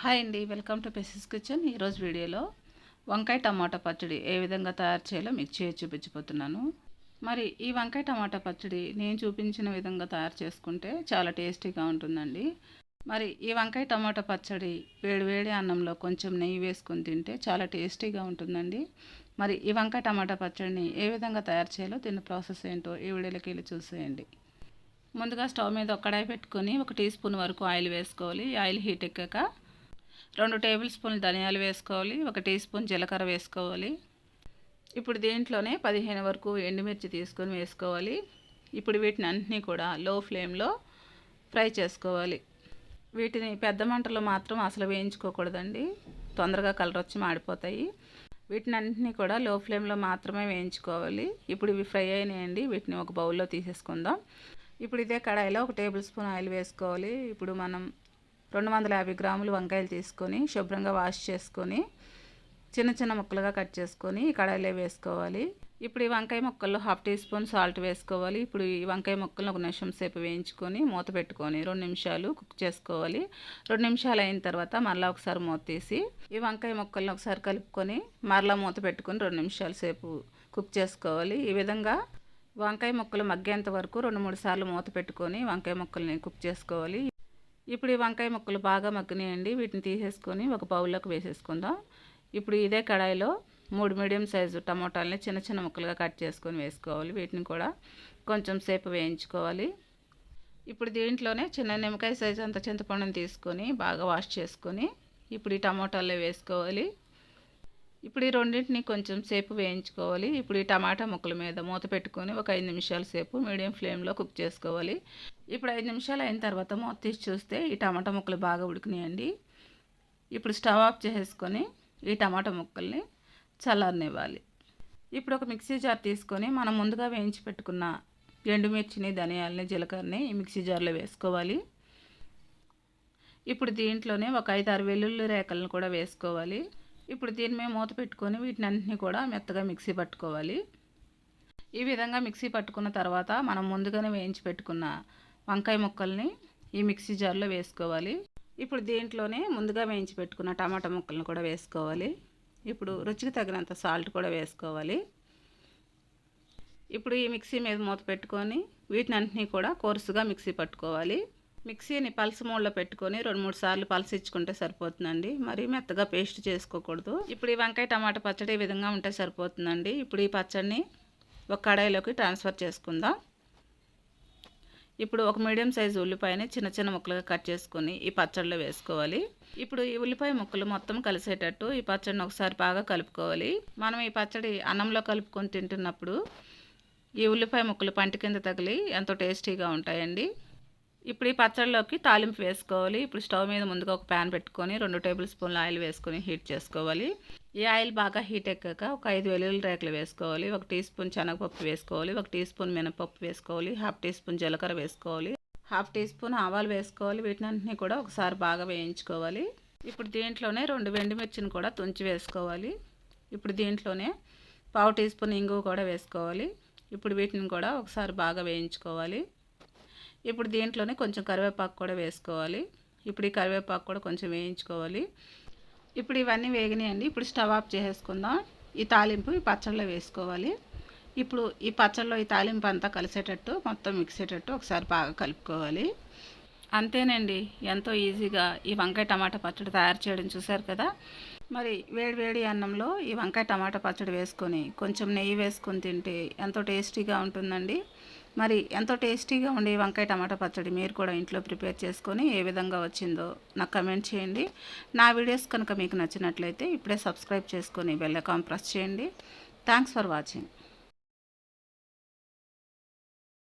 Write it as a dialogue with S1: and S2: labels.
S1: Hi అండి welcome to పెసిస్ kitchen. ఈరోజు వీడియోలో వంకాయ టమాటా పచ్చడి ఏ విధంగా తయారు చేయాలో మీకు చేసి చూపించబోతున్నాను. మరి ఈ వంకాయ టమాటా పచ్చడి నేను చూపించిన విధంగా తయారు చేసుకుంటే చాలా టేస్టీగా ఉంటుందండి. మరి ఈ వంకాయ టమాటా పచ్చడి వేడివేడి అన్నంలో కొంచెం నెయ్యి వేసుకొని తింటే చాలా టేస్టీగా ఉంటుందండి. మరి ఈ వంకాయ టమాటా పచ్చడిని ఏ విధంగా తయారు చేయాలో దీని ప్రాసెస్ ఏంటో ఈ వీడియోలోకి వెళ్ళి చూసేయండి. ముందుగా స్టవ్ మీద ఒక్కడాయి పెట్టుకొని ఒక టీ స్పూన్ వరకు ఆయిల్ వేసుకోవాలి. ఆయిల్ హీట్ ఎక్కాక రెండు టేబుల్ స్పూన్లు ధనియాలు వేసుకోవాలి ఒక టీ స్పూన్ జీలకర్ర వేసుకోవాలి. ఇప్పుడు దీంట్లోనే పదిహేను వరకు ఎండుమిర్చి తీసుకొని వేసుకోవాలి. ఇప్పుడు వీటిని అన్నీ కూడా లో ఫ్లేమ్లో ఫ్రై చేసుకోవాలి. వీటిని పెద్ద మంటలో మాత్రం అసలు వేయించుకోకూడదండి. తొందరగా కలర్ వచ్చి మాడిపోతాయి. వీటిని అన్నింటినీ కూడా లో ఫ్లేమ్లో మాత్రమే వేయించుకోవాలి. ఇప్పుడు ఇవి ఫ్రై అయినాయండి వీటిని ఒక బౌల్లో తీసేసుకుందాం. ఇప్పుడు ఇదే కడాయిలో ఒక టేబుల్ స్పూన్ ఆయిల్ వేసుకోవాలి. ఇప్పుడు మనం రెండు వందల యాభై గ్రాములు వంకాయలు తీసుకొని శుభ్రంగా వాష్ చేసుకొని చిన్న చిన్న ముక్కలుగా కట్ చేసుకొని కడాయిలో వేసుకోవాలి. ఇప్పుడు ఈ వంకాయ ముక్కల్లో హాఫ్ టీ స్పూన్ సాల్ట్ వేసుకోవాలి. ఇప్పుడు ఈ వంకాయ ముక్కలను ఒక నిమిషం సేపు వేయించుకొని మూత పెట్టుకొని రెండు నిమిషాలు కుక్ చేసుకోవాలి. రెండు నిమిషాలు అయిన తర్వాత మరలా ఒకసారి మూత తీసి ఈ వంకాయ ముక్కలను ఒకసారి కలుపుకొని మరలా మూత పెట్టుకొని రెండు నిమిషాల సేపు కుక్ చేసుకోవాలి. ఈ విధంగా వంకాయ ముక్కలు మగ్గేంత వరకు రెండు మూడు సార్లు మూత పెట్టుకొని వంకాయ ముక్కల్ని కుక్ చేసుకోవాలి. ఇప్పుడు ఈ వంకాయ ముక్కలు బాగా మగ్గినాయండి. వీటిని తీసేసుకొని ఒక బౌల్లోకి వేసేసుకుందాం. ఇప్పుడు ఇదే కడాయిలో మూడు మీడియం సైజు టమోటాలని చిన్న చిన్న ముక్కలుగా కట్ చేసుకొని వేసుకోవాలి. వీటిని కూడా కొంచెం సేపు వేయించుకోవాలి. ఇప్పుడు దీంట్లోనే చిన్న నిమ్మకాయ సైజు అంత చింతపండుని తీసుకొని బాగా వాష్ చేసుకొని ఇప్పుడు ఈ టమోటాల్లో వేసుకోవాలి. ఇప్పుడు ఈ రెండింటిని కొంచెం సేపు వేయించుకోవాలి. ఇప్పుడు ఈ టమాటా ముక్కల మీద మూత పెట్టుకొని ఒక ఐదు నిమిషాల సేపు మీడియం ఫ్లేమ్లో కుక్ చేసుకోవాలి. ఇప్పుడు ఐదు నిమిషాలు అయిన తర్వాత మూత తీసి చూస్తే ఈ టమాటా ముక్కలు బాగా ఉడికినాయండి. ఇప్పుడు స్టవ్ ఆఫ్ చేసుకొని ఈ టమాటా ముక్కల్ని చల్లారనివ్వాలి. ఇప్పుడు ఒక మిక్సీ జార్ తీసుకొని మనం ముందుగా వేయించి పెట్టుకున్న ఎండుమిర్చిని ధనియాలని జీలకర్రని ఈ మిక్సీ జార్లో వేసుకోవాలి. ఇప్పుడు దీంట్లోనే ఒక ఐదు ఆరు వెల్లుల్లి రేకలను కూడా వేసుకోవాలి. ఇప్పుడు దీని మీద మూత పెట్టుకొని వీటిని అన్నింటినీ కూడా మెత్తగా మిక్సీ పట్టుకోవాలి. ఈ విధంగా మిక్సీ పట్టుకున్న తర్వాత మనం ముందుగానే వేయించి పెట్టుకున్న వంకాయ ముక్కల్ని ఈ మిక్సీ జార్లో వేసుకోవాలి. ఇప్పుడు దీంట్లోనే ముందుగా వేయించి పెట్టుకున్న టమాటా ముక్కలను కూడా వేసుకోవాలి. ఇప్పుడు రుచికి తగినంత సాల్ట్ కూడా వేసుకోవాలి. ఇప్పుడు ఈ మిక్సీ మీద మూత పెట్టుకొని వీటిని అన్నింటినీ కూడా కోర్సుగా మిక్సీ పట్టుకోవాలి. మిక్సీని పల్స్ మోడ్లో పెట్టుకొని రెండు మూడు సార్లు పల్స్ ఇచ్చుకుంటే సరిపోతుందండి. మరి మెత్తగా పేస్ట్ చేసుకోకూడదు. ఇప్పుడు ఈ వంకాయ టమాటా పచ్చడి ఈ విధంగా ఉంటే సరిపోతుందండి. ఇప్పుడు ఈ పచ్చడిని ఒక కడాయిలోకి ట్రాన్స్ఫర్ చేసుకుందాం. ఇప్పుడు ఒక మీడియం సైజు ఉల్లిపాయని చిన్న చిన్న ముక్కలుగా కట్ చేసుకొని ఈ పచ్చడిలో వేసుకోవాలి. ఇప్పుడు ఈ ఉల్లిపాయ ముక్కలు మొత్తం కలిసేటట్టు ఈ పచ్చడిని ఒకసారి బాగా కలుపుకోవాలి. మనం ఈ పచ్చడి అన్నంలో కలుపుకొని తింటున్నప్పుడు ఈ ఉల్లిపాయ ముక్కలు పంట కింద తగిలి ఎంతో టేస్టీగా ఉంటాయండి. ఇప్పుడు ఈ పచ్చడిలోకి తాలింపు వేసుకోవాలి. ఇప్పుడు స్టవ్ మీద ముందుగా ఒక ప్యాన్ పెట్టుకొని రెండు టేబుల్ స్పూన్ల ఆయిల్ వేసుకొని హీట్ చేసుకోవాలి. ఈ ఆయిల్ బాగా హీట్ ఎక్కాక ఒక ఐదు వెల్లుల్లి రేకులు వేసుకోవాలి. ఒక టీ స్పూన్ శనగపప్పు వేసుకోవాలి. ఒక టీ స్పూన్ మినపప్పు వేసుకోవాలి. హాఫ్ టీ స్పూన్ జీలకర్ర వేసుకోవాలి. హాఫ్ టీ స్పూన్ ఆవాలు వేసుకోవాలి. వీటినన్నింటినీ కూడా ఒకసారి బాగా వేయించుకోవాలి. ఇప్పుడు దీంట్లోనే రెండు వెండిమిర్చిని కూడా తుంచి వేసుకోవాలి. ఇప్పుడు దీంట్లోనే పావు టీ స్పూన్ ఇంగువ కూడా వేసుకోవాలి. ఇప్పుడు వీటిని కూడా ఒకసారి బాగా వేయించుకోవాలి. ఇప్పుడు దీంట్లోనే కొంచెం కరివేపాకు కూడా వేసుకోవాలి. ఇప్పుడు ఈ కరివేపాకు కూడా కొంచెం వేయించుకోవాలి. ఇప్పుడు ఇవన్నీ వేగినాయండి. ఇప్పుడు స్టవ్ ఆఫ్ చేసేసుకుందాం. ఈ తాలింపు ఈ పచ్చళ్ళలో వేసుకోవాలి. ఇప్పుడు ఈ పచ్చళ్ళలో ఈ తాలింపు అంతా కలిసేటట్టు మొత్తం మిక్సేటట్టు ఒకసారి బాగా కలుపుకోవాలి. అంతేనండి. ఎంతో ఈజీగా ఈ వంకాయ టమాటా పచ్చడి తయారు చేయడం చూసారు కదా? మరి వేడివేడి అన్నంలో ఈ వంకాయ టమాటా పచ్చడి వేసుకొని కొంచెం నెయ్యి వేసుకొని తింటే ఎంతో టేస్టీగా ఉంటుందండి. మరి ఎంతో టేస్టీగా ఉండే వంకాయ టమాటా పచ్చడి మీరు కూడా ఇంట్లో ప్రిపేర్ చేసుకొని ఏ విధంగా వచ్చిందో నాకు కమెంట్ చేయండి. నా వీడియోస్ కనుక మీకు నచ్చినట్లయితే ఇప్పుడే సబ్స్క్రైబ్ చేసుకొని బెల్ అకౌంట్ ప్రెస్ చేయండి. Thanks for watching.